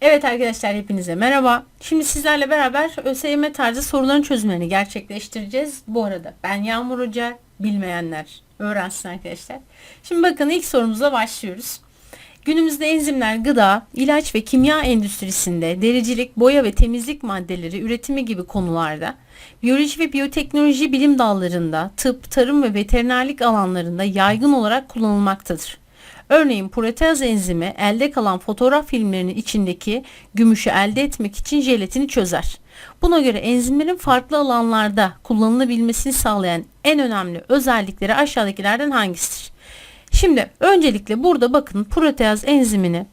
Evet arkadaşlar hepinize merhaba. Şimdi sizlerle beraber ÖSYM tarzı soruların çözümlerini gerçekleştireceğiz. Bu arada ben Yağmur Hoca, bilmeyenler öğrensin arkadaşlar. Şimdi bakın ilk sorumuza başlıyoruz. Günümüzde enzimler gıda, ilaç ve kimya endüstrisinde, dericilik, boya ve temizlik maddeleri üretimi gibi konularda, biyoloji ve biyoteknoloji bilim dallarında, tıp, tarım ve veterinerlik alanlarında yaygın olarak kullanılmaktadır. Örneğin proteaz enzimi elde kalan fotoğraf filmlerinin içindeki gümüşü elde etmek için jelatini çözer. Buna göre enzimlerin farklı alanlarda kullanılabilmesini sağlayan en önemli özellikleri aşağıdakilerden hangisidir? Şimdi öncelikle burada bakın proteaz enzimini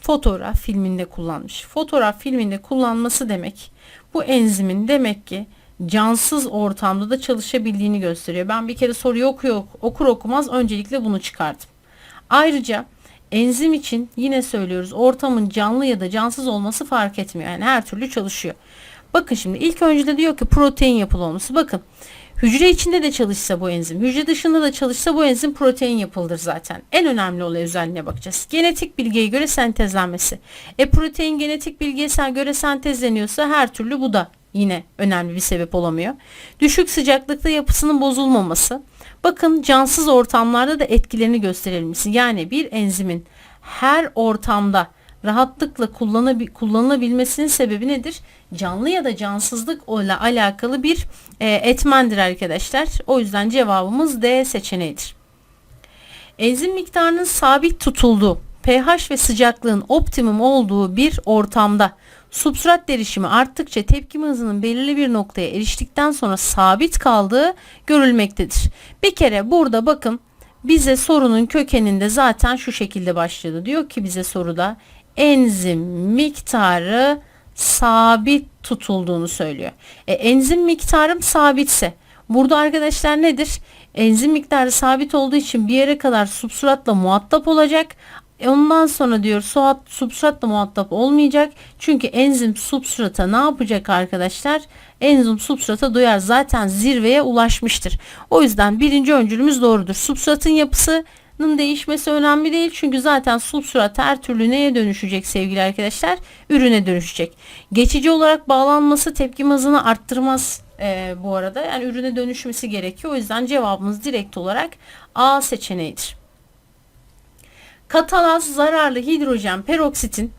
fotoğraf filminde kullanmış. Fotoğraf filminde kullanması demek bu enzimin demek ki cansız ortamda da çalışabildiğini gösteriyor. Ben bir kere soruyu okuyor, okur okumaz öncelikle bunu çıkardım. Ayrıca enzim için yine söylüyoruz ortamın canlı ya da cansız olması fark etmiyor. Yani her türlü çalışıyor. Bakın şimdi ilk önce de diyor ki protein yapılı olması. Bakın hücre içinde de çalışsa bu enzim, hücre dışında da çalışsa bu enzim protein yapılıdır zaten. En önemli olay özelliğine bakacağız. Genetik bilgiye göre sentezlenmesi. E protein genetik bilgiye göre sentezleniyorsa her türlü bu da yine önemli bir sebep olamıyor. Düşük sıcaklıkta yapısının bozulmaması. Bakın cansız ortamlarda da etkilerini gösterilmesi. Yani bir enzimin her ortamda rahatlıkla kullanılabilmesinin sebebi nedir? Canlı ya da cansızlık ile alakalı bir e, etmendir arkadaşlar. O yüzden cevabımız D seçeneğidir. Enzim miktarının sabit tutulduğu, pH ve sıcaklığın optimum olduğu bir ortamda substrat derişimi arttıkça tepkime hızının belirli bir noktaya eriştikten sonra sabit kaldığı görülmektedir. Bir kere burada bakın bize sorunun kökeninde zaten şu şekilde başladı. Diyor ki bize soruda enzim miktarı sabit tutulduğunu söylüyor. E, enzim miktarım sabitse burada arkadaşlar nedir? Enzim miktarı sabit olduğu için bir yere kadar substratla muhatap olacak e ondan sonra diyor suat, substratla muhatap olmayacak. Çünkü enzim substrata ne yapacak arkadaşlar? Enzim substrata duyar zaten zirveye ulaşmıştır. O yüzden birinci öncülümüz doğrudur. Substratın yapısının değişmesi önemli değil. Çünkü zaten substrat her türlü neye dönüşecek sevgili arkadaşlar? Ürüne dönüşecek. Geçici olarak bağlanması tepkim hızını arttırmaz e, bu arada. Yani ürüne dönüşmesi gerekiyor. O yüzden cevabımız direkt olarak A seçeneğidir. Katalaz zararlı hidrojen peroksitin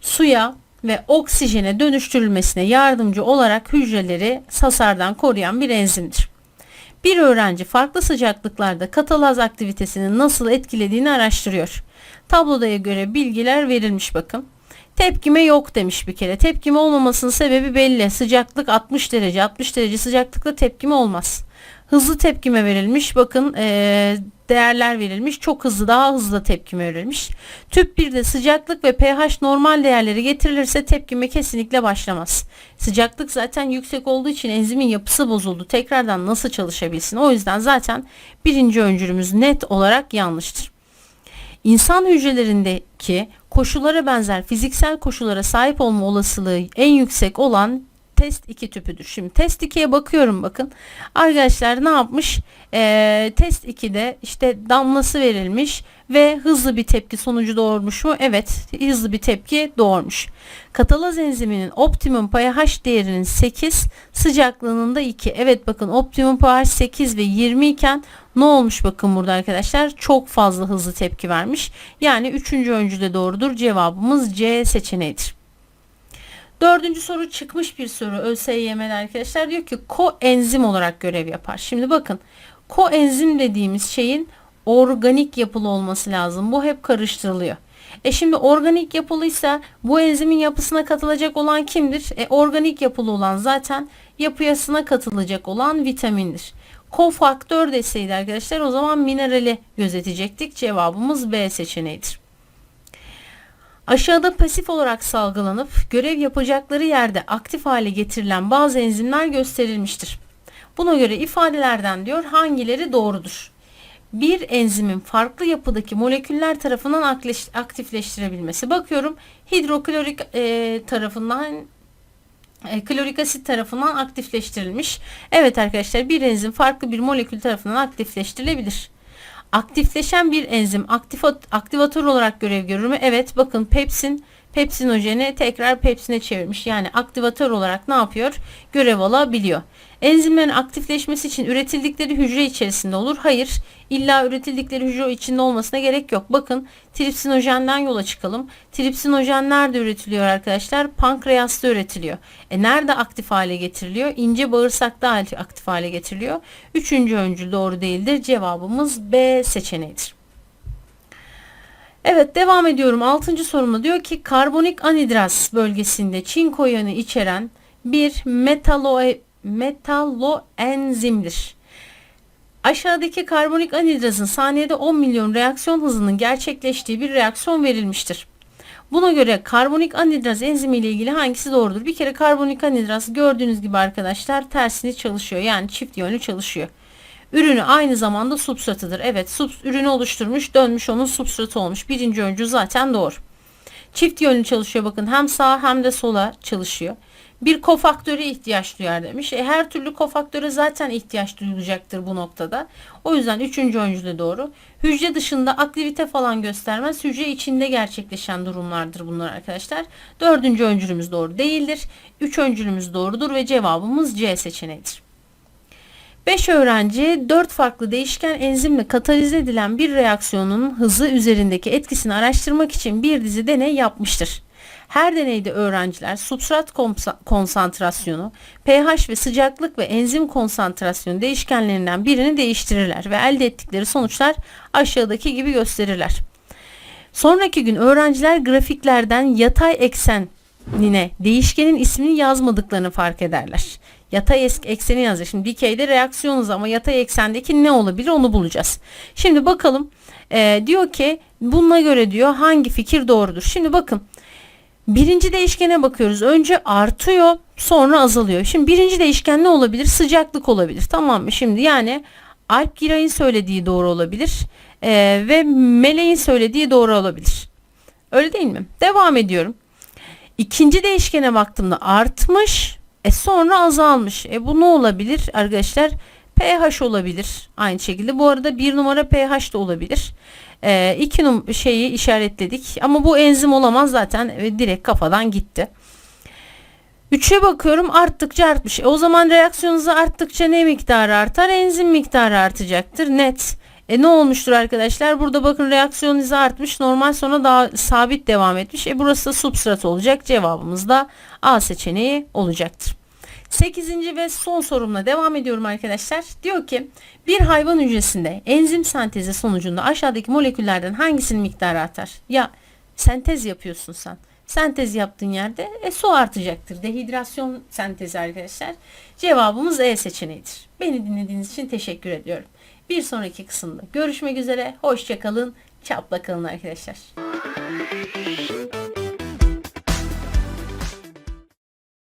suya ve oksijene dönüştürülmesine yardımcı olarak hücreleri hasardan koruyan bir enzimdir. Bir öğrenci farklı sıcaklıklarda katalaz aktivitesinin nasıl etkilediğini araştırıyor. Tabloya göre bilgiler verilmiş bakın. Tepkime yok demiş bir kere. Tepkime olmamasının sebebi belli. Sıcaklık 60 derece. 60 derece sıcaklıkta tepkime olmaz. Hızlı tepkime verilmiş. Bakın ee, değerler verilmiş. Çok hızlı daha hızlı tepkime verilmiş. Tüp 1'de sıcaklık ve pH normal değerleri getirilirse tepkime kesinlikle başlamaz. Sıcaklık zaten yüksek olduğu için enzimin yapısı bozuldu. Tekrardan nasıl çalışabilsin? O yüzden zaten birinci öncülümüz net olarak yanlıştır. İnsan hücrelerindeki koşullara benzer fiziksel koşullara sahip olma olasılığı en yüksek olan test 2 tüpüdür. Şimdi test 2'ye bakıyorum bakın. Arkadaşlar ne yapmış? Ee, test 2'de işte damlası verilmiş ve hızlı bir tepki sonucu doğurmuş mu? Evet hızlı bir tepki doğurmuş. Katalaz enziminin optimum pH değerinin 8 sıcaklığının da 2. Evet bakın optimum pH 8 ve 20 iken ne olmuş bakın burada arkadaşlar çok fazla hızlı tepki vermiş. Yani 3. öncüde doğrudur cevabımız C seçeneğidir. Dördüncü soru çıkmış bir soru ÖSYM'de arkadaşlar. Diyor ki koenzim olarak görev yapar. Şimdi bakın koenzim dediğimiz şeyin organik yapılı olması lazım. Bu hep karıştırılıyor. E şimdi organik yapılıysa bu enzimin yapısına katılacak olan kimdir? E organik yapılı olan zaten yapıyasına katılacak olan vitamindir. Kofaktör deseydi arkadaşlar o zaman minerali gözetecektik. Cevabımız B seçeneğidir. Aşağıda pasif olarak salgılanıp görev yapacakları yerde aktif hale getirilen bazı enzimler gösterilmiştir. Buna göre ifadelerden diyor hangileri doğrudur? Bir enzimin farklı yapıdaki moleküller tarafından aktifleştirebilmesi. Bakıyorum hidroklorik e, tarafından e, klorik asit tarafından aktifleştirilmiş. Evet arkadaşlar bir enzim farklı bir molekül tarafından aktifleştirilebilir. Aktifleşen bir enzim aktifat, aktivatör olarak görev görür mü? Evet bakın pepsin pepsinojeni tekrar pepsine çevirmiş. Yani aktivatör olarak ne yapıyor? Görev alabiliyor. Enzimlerin aktifleşmesi için üretildikleri hücre içerisinde olur. Hayır, illa üretildikleri hücre içinde olmasına gerek yok. Bakın tripsinojenden yola çıkalım. Tripsinojen nerede üretiliyor arkadaşlar? Pankreasta üretiliyor. E nerede aktif hale getiriliyor? İnce bağırsakta aktif hale getiriliyor. Üçüncü öncül doğru değildir. Cevabımız B seçeneğidir. Evet devam ediyorum. Altıncı sorumda diyor ki karbonik anhidraz bölgesinde çinko yönü içeren bir metalo metaloenzimdir. Aşağıdaki karbonik anhidrazın saniyede 10 milyon reaksiyon hızının gerçekleştiği bir reaksiyon verilmiştir. Buna göre karbonik anhidraz enzimi ile ilgili hangisi doğrudur? Bir kere karbonik anhidraz gördüğünüz gibi arkadaşlar tersini çalışıyor. Yani çift yönlü çalışıyor. Ürünü aynı zamanda substratıdır. Evet sub, ürünü oluşturmuş dönmüş onun substratı olmuş. Birinci öncü zaten doğru. Çift yönlü çalışıyor bakın hem sağa hem de sola çalışıyor. Bir kofaktöre ihtiyaç duyar demiş. E, her türlü kofaktöre zaten ihtiyaç duyulacaktır bu noktada. O yüzden üçüncü öncü de doğru. Hücre dışında aktivite falan göstermez. Hücre içinde gerçekleşen durumlardır bunlar arkadaşlar. Dördüncü öncülümüz doğru değildir. Üç öncülümüz doğrudur ve cevabımız C seçeneğidir. 5 öğrenci 4 farklı değişken enzimle katalize edilen bir reaksiyonun hızı üzerindeki etkisini araştırmak için bir dizi deney yapmıştır. Her deneyde öğrenciler substrat konsantrasyonu, pH ve sıcaklık ve enzim konsantrasyonu değişkenlerinden birini değiştirirler ve elde ettikleri sonuçlar aşağıdaki gibi gösterirler. Sonraki gün öğrenciler grafiklerden yatay eksenine değişkenin ismini yazmadıklarını fark ederler. Yatay ekseni yazıyor. Şimdi dikeyde reaksiyon hızı ama yatay eksendeki ne olabilir onu bulacağız. Şimdi bakalım e, diyor ki bununla göre diyor hangi fikir doğrudur. Şimdi bakın birinci değişkene bakıyoruz. Önce artıyor sonra azalıyor. Şimdi birinci değişken ne olabilir? Sıcaklık olabilir. Tamam mı? Şimdi yani Alp Giray'ın söylediği doğru olabilir. E, ve Meleğin söylediği doğru olabilir. Öyle değil mi? Devam ediyorum. İkinci değişkene baktığımda artmış e sonra azalmış. E bu ne olabilir arkadaşlar? pH olabilir. Aynı şekilde bu arada bir numara pH de olabilir. E, iki num şeyi işaretledik ama bu enzim olamaz zaten e, direkt kafadan gitti. 3'e bakıyorum arttıkça artmış. E, o zaman reaksiyon hızı arttıkça ne miktarı artar? Enzim miktarı artacaktır. Net. E ne olmuştur arkadaşlar? Burada bakın reaksiyon artmış. Normal sonra daha sabit devam etmiş. E burası da substrat olacak. Cevabımız da A seçeneği olacaktır. 8. ve son sorumla devam ediyorum arkadaşlar. Diyor ki bir hayvan hücresinde enzim sentezi sonucunda aşağıdaki moleküllerden hangisinin miktarı artar? Ya sentez yapıyorsun sen. Sentez yaptığın yerde e, su artacaktır. Dehidrasyon sentezi arkadaşlar. Cevabımız E seçeneğidir. Beni dinlediğiniz için teşekkür ediyorum. Bir sonraki kısımda görüşmek üzere. Hoşçakalın. Çapla kalın arkadaşlar.